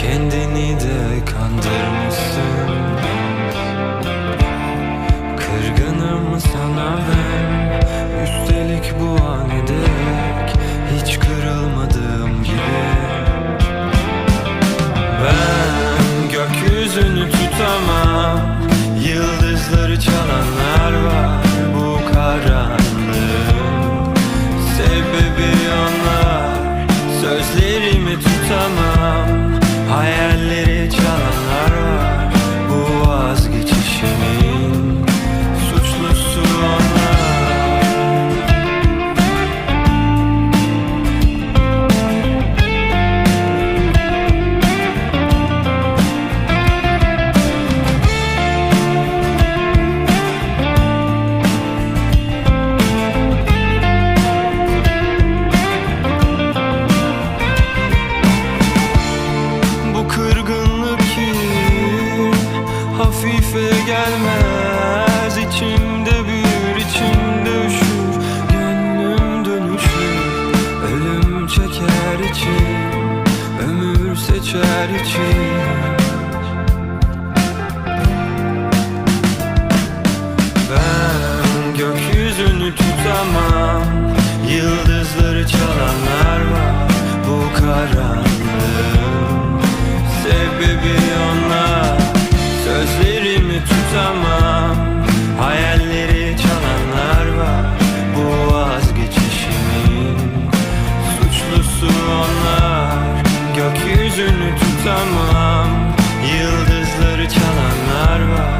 Kendini de kandırmışsın. Kırgınım sana ben. Üstelik bu an Hiç kırılmadığım gibi Ben hafife gelmez. İçimde büyür içimde üşür Gönlüm dönüşür. Ölüm çeker içim Ömür seçer içim Ben gökyüzünü tutamam. Yıldızları çalanlar var. Bu karanlığın çalanlar var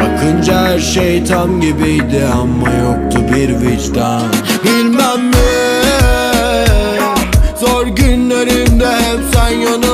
Bakınca her şey tam gibiydi Ama yoktu bir vicdan. Bilmem mi? Zor günlerimde hep sen yanımda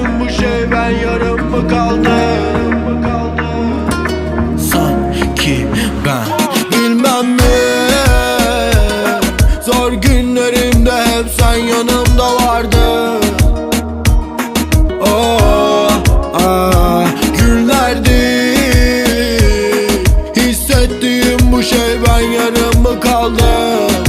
hissettiğim bu şey ben yarım mı kaldım? Sanki ben bilmem mi? Zor günlerimde hep sen yanımda vardın. Oh, ah, günlerdir Hissettiğim bu şey ben yarım mı kaldım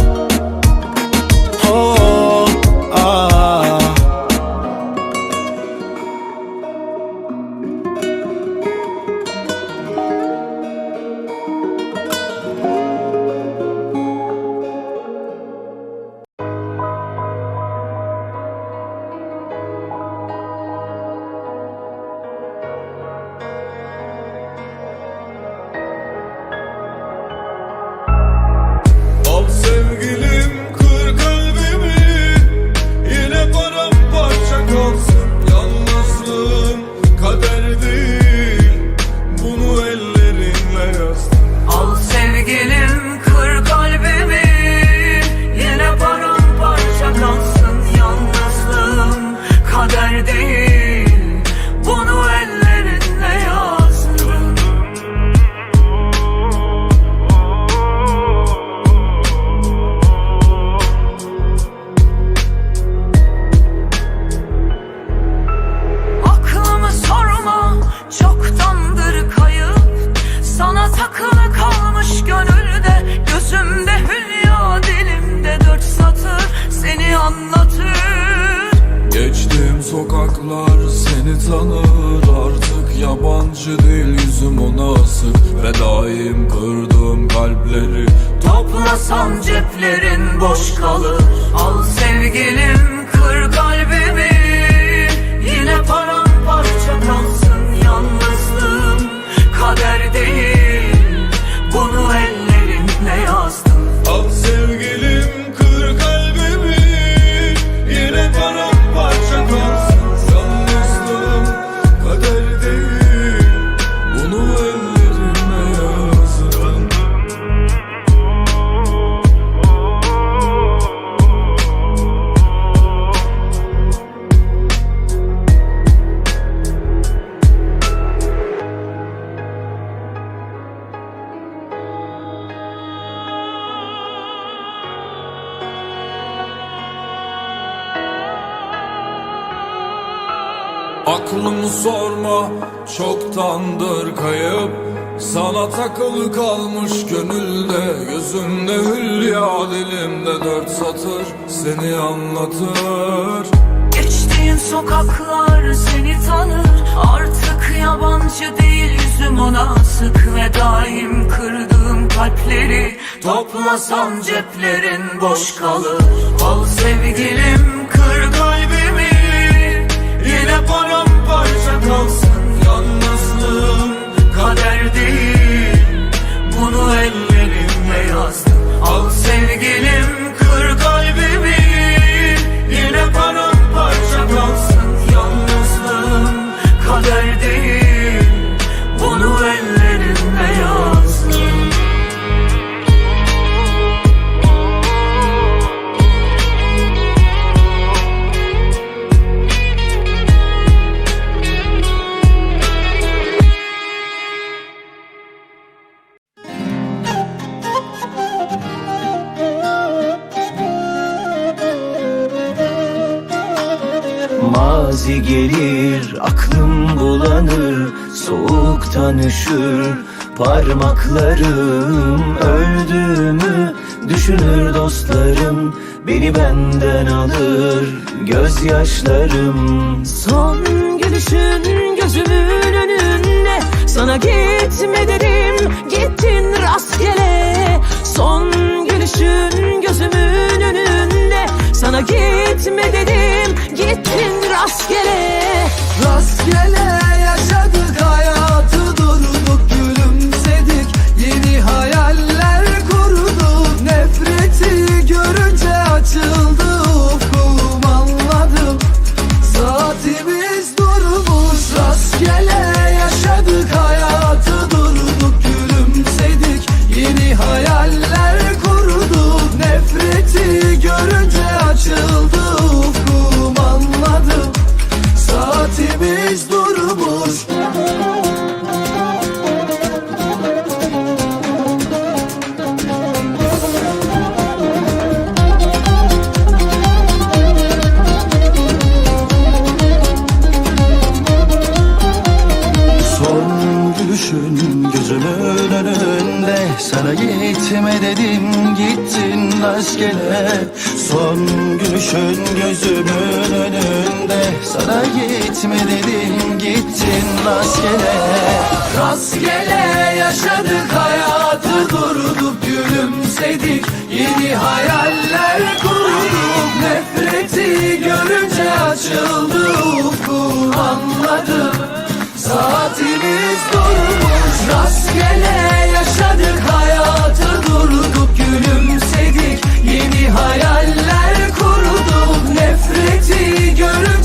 çoktandır kayıp Sana takılı kalmış gönülde. Gözümde hülya dilimde dört satır Seni anlatır. Geçtiğim sokaklar seni tanır Artık yabancı değil yüzüm ona asık. Ve daim kırdığım kalpleri Toplasan ceplerin boş kalır. Al sevgilim kır kalbimi Kader Aklımı sorma çoktandır kayıp. Sana takılı kalmış gönülde Gözümde hülya dilimde dört satır Seni anlatır. Geçtiğin sokaklar seni tanır. Artık yabancı değil yüzüm ona sık Ve daim kırdığım kalpleri Toplasan ceplerin boş kalır. Al sevgilim kalbimi Yine paramparça kalsın yalnızlığım Kader değil. Bunu ellerimle gelir aklım bulanır Soğuktan üşür parmaklarım Öldüğümü düşünür dostlarım Beni benden alır gözyaşlarım. Son gülüşün gözümün önünde Sana gitme dedim gittin rastgele. Son gülüşün gözümün önünde Sana gitme dedim. Gittin rastgele rastgele. Son gülüşün gözümün önünde. Sana gitme dedim gittin rastgele. Rastgele yaşadık hayatı durduk gülümsedik. Yeni hayaller kurduk nefreti görünce açıldı ufkum anladım Saatimiz durmuş. Rastgele yaşadık hayatı gülümsedik. Yeni hayaller kurduk. Nefreti görüp